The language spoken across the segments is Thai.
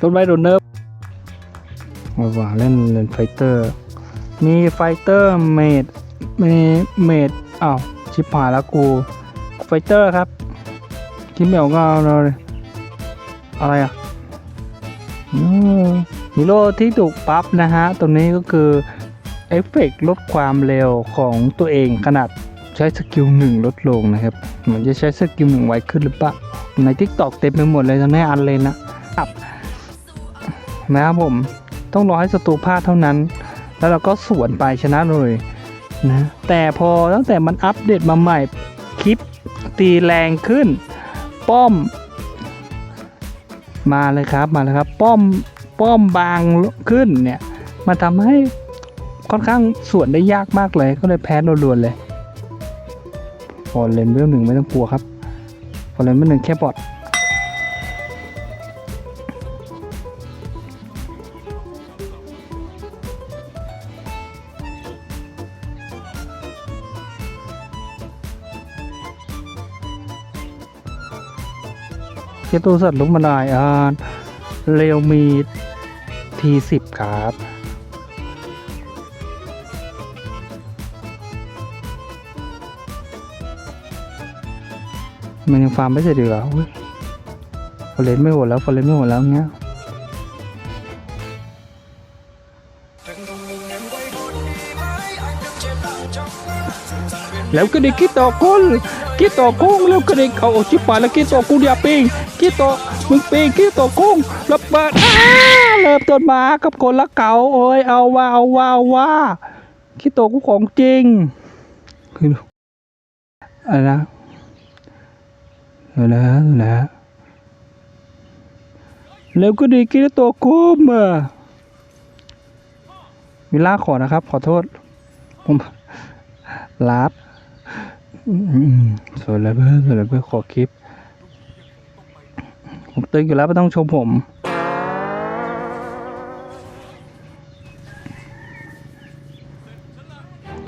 ต้นไม้โดนเนิร์ฟเอาว่าเล่นเล่นไฟเตอร์ มีไฟเตอร์เมดมีเมดอ้าวชิบหายแล้วกูไฟเตอร์ครับคิมเหมียวก็เอาเลยอะไรอะมฮีโร่ที่ถูกปั๊บนะฮะ ตัวนี้ก็คือ เอฟเฟกต์ลดความเร็วของตัวเองขนาดใช้สกิลหนึ่งลดลงนะครับ เหมือนจะใช้สกิลหนึ่งไวขึ้นหรือเปล่า ในทิกตอกเต็มไปหมดเลยตอนนี้อันเลยนะครับนะครับผมต้องรอให้ศัตรูพลาดเท่านั้น แล้วเราก็สวนไปชนะเลยนะแต่พอตั้งแต่มันอัปเดตมาใหม่คลิปตีแรงขึ้น ป้อม มาเลยครับมาเลยครับ ป้อมป้อมบางขึ้นเนี่ยมันทำให้ค่อนข้างสวนได้ยากมากเลยก็เลยแพ้รวนๆเลยฟอเรนเวลหนึ่งไม่ต้องกลัวครับ ฟอร์เรนเวลหนึ่งแค่บอดเจ้ตัวสัตว์ลุกมาลายอ่าเร็วมีทีสิบครับ มันยังฟาร์มไม่เสร็จดีกว่าอุ้ยฟอร์เรนไม่หมดแล้วฟอร์เรนไม่หมดแล้วเงี้ยแล้วก็ได้คิดต่อคนคิดต่อค้งแล้วก็ได้เขาเอชิปาแล้วคิดต่อกูเดียปิงคิดต่อมึงปิงคิดต่อโค้งระเบิดเริ่มต้นมากับคนละเก่าโอ้ยเอาว่าเอาว่าว่าคิดต่อกูของจริงคืออะไรนะ เอาละเอาละแล้วก็ด้คิดต่อกูมาวิลล่าขอนะครับ ขอโทษ ผมลาบสวยเลยเพื่อนสวยเลยเพื่อนขอคลิป ผมตึงอยู่แล้วไม่ต้องชมผม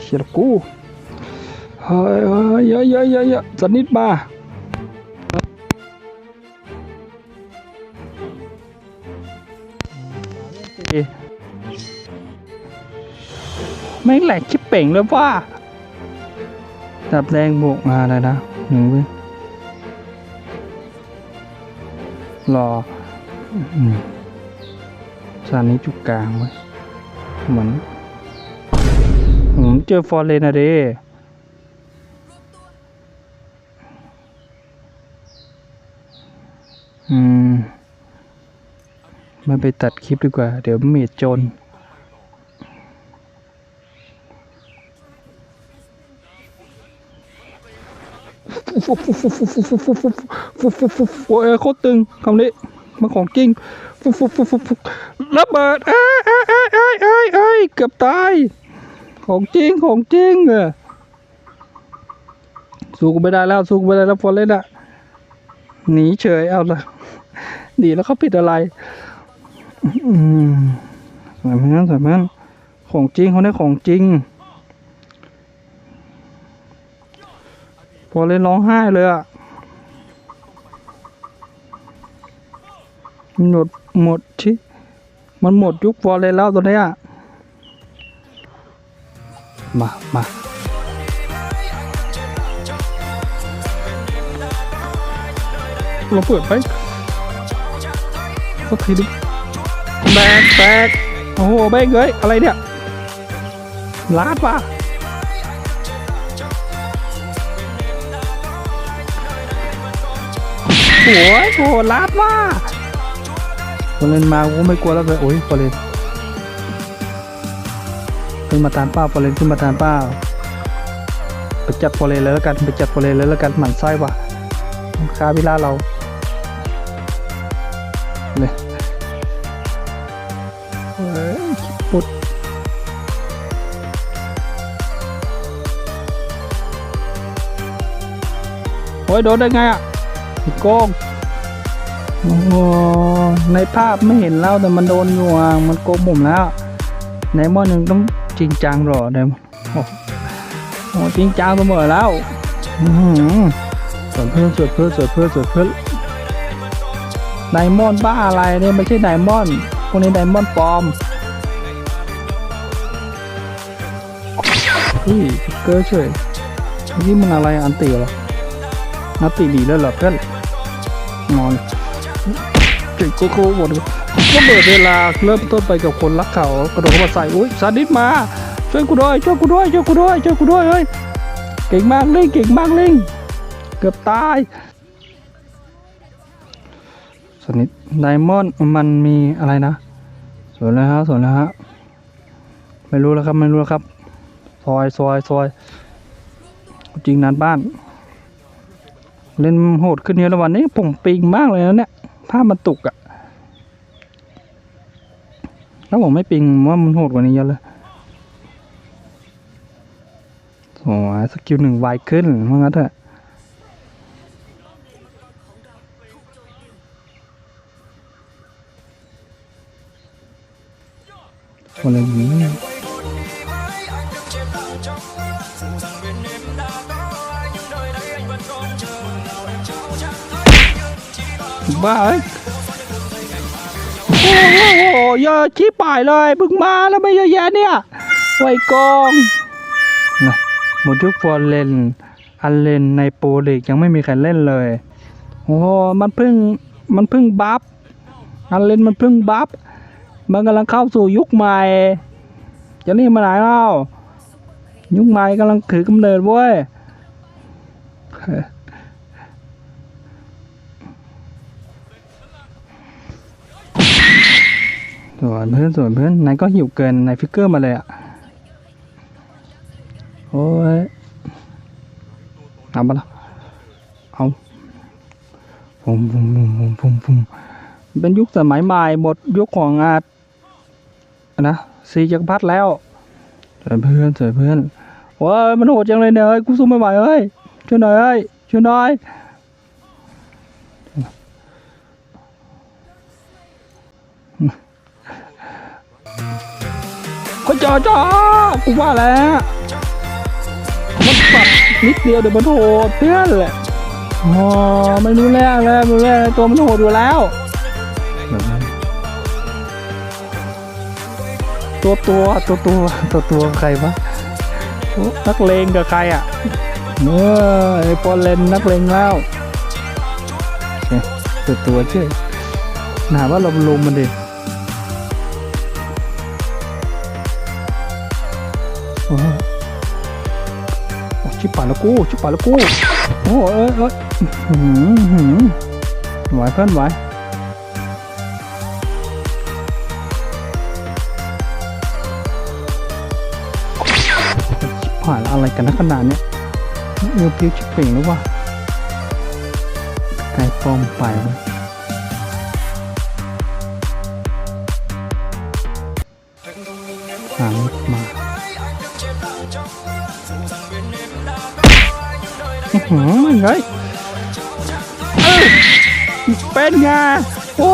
เชียร์กูเฮ้ยเฮ้ยเยอะเยอะเยอะเยอะสนิทมา แม่งแหลกชิบเป่งเลยว่าดับแรงบวกมาเลยนะหนึ่งว้ยรออืมซานี้จุกกลางไว้เหมือนผมเจอฟอร์เรนอะเดอืมไม่ไปตัดคลิปดีกว่า เดี๋ยวเมดจน โอ้ยโคตรตึงคำนี้มันของจริงระเบิดเอ้ยเอ้ยเอ้ยเอ้ยเอ้ยเอ้ยเกือบตาย ของจริงของจริงออสู้กูไม่ได้แล้วสู้กูไม่ได้แล้วฟอร์เรนอะหนีเฉยเอาละหนีแล้วเขาผิดอะไรอืมสวยมั้งสวยมั้งของจริงเขาได้ของจริง พอเลยร้องไห้เลยอะมันหมดหมดที่มันหมดยุคฟอร์เรนแล้วตัวเนี้ยมามาเราเปิดไปสักทีดิแบกแบกโอ้โหแบกเอ้ยอะไรเนี่ยลาดป่ะ โอ้ยโหลาดมากฟอร์เรนมากูไม่กลัวแล้วเลยโอ้ยฟอเรนขึ้นมาตามป้าฟอเรนขึ้นมาตามป้าไปจัดฟอเรนเลยแล้วกันไปจัดฟอเรนเลยแล้วกันหมั่นไส้ว่ะคาวิล่าเราเลยเฮ้ยปุดโอ้ยโดนได้ไงอะ โกงโอ้ในภาพไม่เห็นแล้วแต่มันโดนอยู่อะมันโกงผมแล้วในม้อหนึ่งต้องจริงจังหรอเดมโอ้โหจริงจังเสมอแล้วสวนเพื่อนสวนเพื่อนสวนเพื่อนสวนเพื่อนไดมอนด์บ้าอะไรเนี่ยไม่ใช่ไดมอนด์พวกนี้ไดมอนด์ปลอมพี่ฟิกเกอร์เฉยนี่มันอะไรอันตีเหรอนัตตีดีแล้วเหรอเพื่อน นอนเก่งโกโก้หมดก็เบิดเวลาเริ่มต้นไปกับคนรักเขากระโดดเข้ามาใส่อุ้ยซาดิสมาช่วยกูด้วยช่วยกูด้วยช่วยกูด้วยช่วยกูด้วยเฮ้ยเก่งมากลิงเก่งมากลิงเกือบตายสนิทไดมอนด์มันมีอะไรนะสวยแล้วฮะสวยแล้วฮะไม่รู้แล้วครับไม่รู้แล้วครับซอยซอยซอยจริงนานบ้าน เล่นโหดขึ้นเยอะแล้ววันนี้ผมปิงมากเลยนะเนี่ยภาพมันตุกอะถ้าผมไม่ปิงว่ามันโหดกว่านี้เยอะเลยโอ้ยสกิลหนึ่งไวขึ้นว่างั้นเถอะคนละอย่าง บ้าเอ้ยโอ้โหเยอะชี้ป่ายเลยเพิ่งมาแล้วไม่เยอะแยะเนี่ยไวกองนะหมดยุคฟอร์เลนอันเลนในโปรลีกยังไม่มีใครเล่นเลยโอ้โหมันเพิ่งมันเพิ่งบัฟอันเลนมันเพิ่งบัฟมันกำลังเข้าสู่ยุคใหม่จะนี่มาไหนเล่ายุคใหม่กำลังถือกำเนิดเว้ย สวนเพื่อนสวนเพื่อนนายก็หิวเกินนายฟิกเกอร์มาเลยอะ โอ้ยเอาปะล่ะเอาพุ่มพุ่มพุ่มพุ่มพุ่มพุ่มเป็นยุคสมัยใหม่หมดยุคของอานะสีจักรพรรดิแล้วสวยเพื่อนสวยเพื่อนโอ้ยมันโหดจังเลยเนยเอ้ยกูสู้ไม่ไหวเอ้ยช่วยหน่อยเอ้ยช่วยหน่อย ก็จอจอกูว่าแล้วมันปรับนิดเดียวเดี๋ยวมันโหดเพื่อนแหละอ๋อไม่รู้แรกเลยไม่รู้แรกตัวมันโหดอยู่แล้วตัวตัวตัวตัวตัวตัวใครวะนักเลงกับใครอะเออไอปอนเลนนักเลงแล้วเอ๊ะตัวตัวเชื่อหนาว่าเราลุมมันดิ ชิบป่าล้วกูชิบป่าล้วกูโอ้เอ้ยเอ้ยอื้อหืออื้อหือไหวเพื่อนไหวผ่านอะไรกันนะขนาดเนี้ยเอวพิวชิบเป่งหรือวะไกลปลอมไปวะหามมา เอ้ยเป็นไงโอ้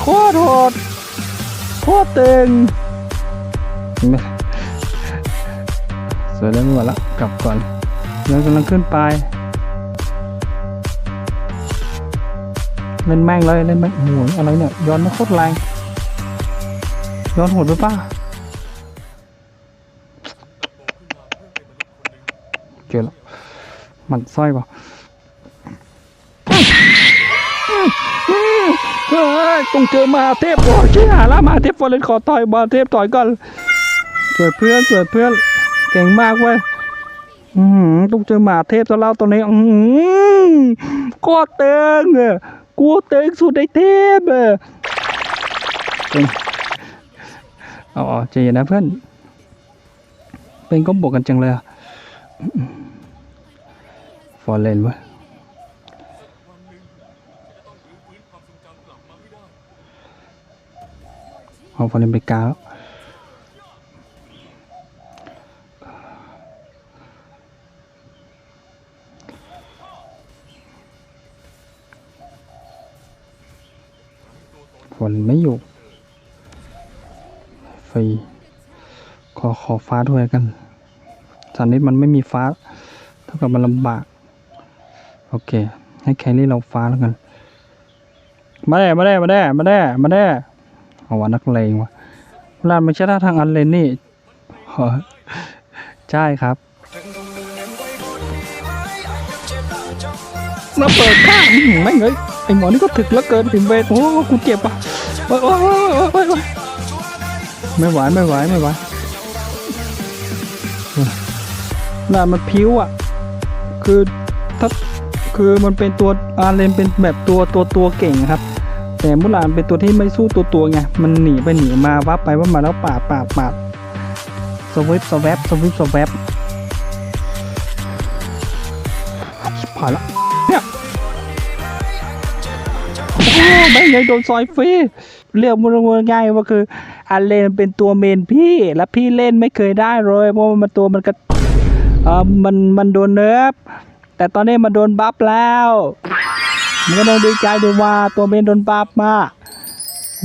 โคตรโหดโคตรตึงสวยแล้วไม่ไหวละกลับก่อนเดี๋ยวกำลังขึ้นไปเล่นแม่งเลยเล่นแม่งโอ้โหอะไรเนี่ยย้อนมาโคตรแรงย้อนโหดไปป้าเจอแล้ว มันสร้อยป่ต้องเจอมาเทพโอ้ยชื่อหาละมาเทพฟอร์เรนขอต่อยมาเทพต่อยก่อนสวยเพื่อนสวยเพื่อนเก่งมากเว้ยหือต้องเจอหมาเทพซะแล้วตัวนี้อือหือโคตรเต็งอะกูเต็งสุดในเทพอะเต็งเอาเอใจเย็นนะเพื่อน เป็นก็บวกกันจังเลยอะ ฟอร์เรนว้ยเอาฟอร์เรนไปกลางแล้วฝนไม่อยู่ฟรีขอขอฟ้าด้วยกันสันนิดมันไม่มีฟ้า เท่ากับมันลำบาก โอเค ให้แครี่เราฟ้าแล้วกัน มาได้ มาได้ มาได้ มาได้ มาได้เอาวะนักเลงวะลานไม่ใช่ท่าทางอันเลนนี่อ๋อใช่ครับมาเปิดข้างอื้อหือแม่เอ้ยไอหมอนี่ก็ถึกแล้วเกินถึงเวทโอ้กูเจ็บอะโอ้ยโอ้ยโอ้ยไม่ไหวไม่ไหวไม่ไหวลามันพิ้วอะ คือถ้า คือมันเป็นตัวอาเลนเป็นแบบตัวตัวตัวเก่งครับ แต่มุลานเป็นตัวที่ไม่สู้ตัวตัวไงมันหนีไปหนีมาวับไปวับมาแล้วปาดปาดปาดสวิปสวปสวิปสวปชิบหายละเนี่ยโอ้ไม่ไงโดนซอยฟรีเรียกมันง่ายว่าคืออาเลนเป็นตัวเมนพี่แล้วพี่เล่นไม่เคยได้เลยเพราะมันตัวมันกระเออมันมันโดนเนิร์ฟ แต่ตอนนี้มันโดนบัฟแล้ว มันก็ต้องดีใจด้วยว่าตัวเมนโดนปราบมา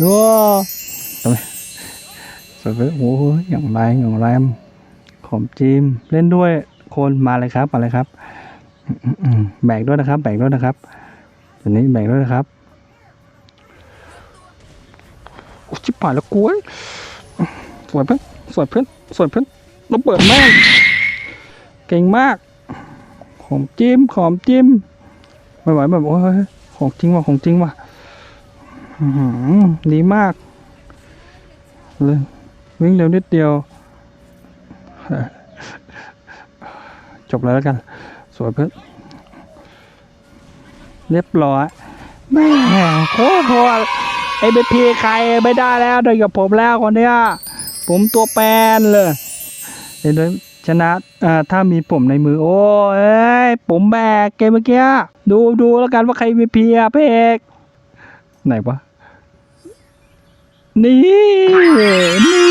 ดูทำไมสวยโอ้โหอย่างไรอย่างไรขมจีมเล่นด้วยคนมาเลยครับมาเลยครับแบกด้วยนะครับ แบกด้วยนะครับตัวนี้แบกด้วยนะครับโอ้ชิบหายแล้วกล้วยสวยเพื่อนสวยเพื่อนสวยเพื่อนระเบิดแม่งเก่งมาก ขมจิ้มขมจิ้มไม่ไหวแบบโอ้ยของจริงว่ะของจริงว่ะดีมากเลยวิ่งเร็วนิดเดียว จบแล้วแล้วกัน สวยเพื่อนเรียบร้อยแม่โคตรโหดเอเบพีใครไม่ได้แล้วโดยกับผมแล้วคนเนี้ยผมตัวแปนเลยเดี๋ยว ชนะอ่าถ้ามีผมในมือ โอ้ยเอ้ยผมแบกเกมเมื่อกี้ ดูดูแล้วกันว่าใครมีเพียเพกไหนวะนี่ นี่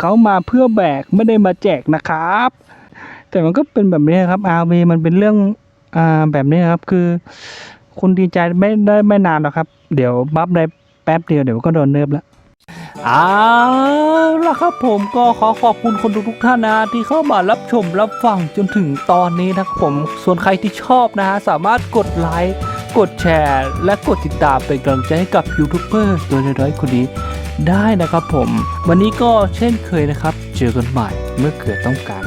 เขามาเพื่อแบกไม่ได้มาแจกนะครับ แต่มันก็เป็นแบบนี้ครับ RV มันเป็นเรื่องอ่าแบบนี้ครับ คือ คุณดีใจไม่ได้ไม่นานหรอกครับ เดี๋ยวบัฟได้แป๊บเดียวเดี๋ยวก็โดนเนิบแล้ว เอาละครับผมก็ขอขอบคุณคนทุกท่านนะที่เข้ามารับชมรับฟังจนถึงตอนนี้นะครับผมส่วนใครที่ชอบนะฮะสามารถกดไลค์กดแชร์ และกดติดตามเป็นกำลังใจให้กับยูทูบเบอร์ตัวน้อยๆคนนี้ได้นะครับผม วันนี้ก็เช่นเคยนะครับ เจอกันใหม่เมื่อเกิดต้องการ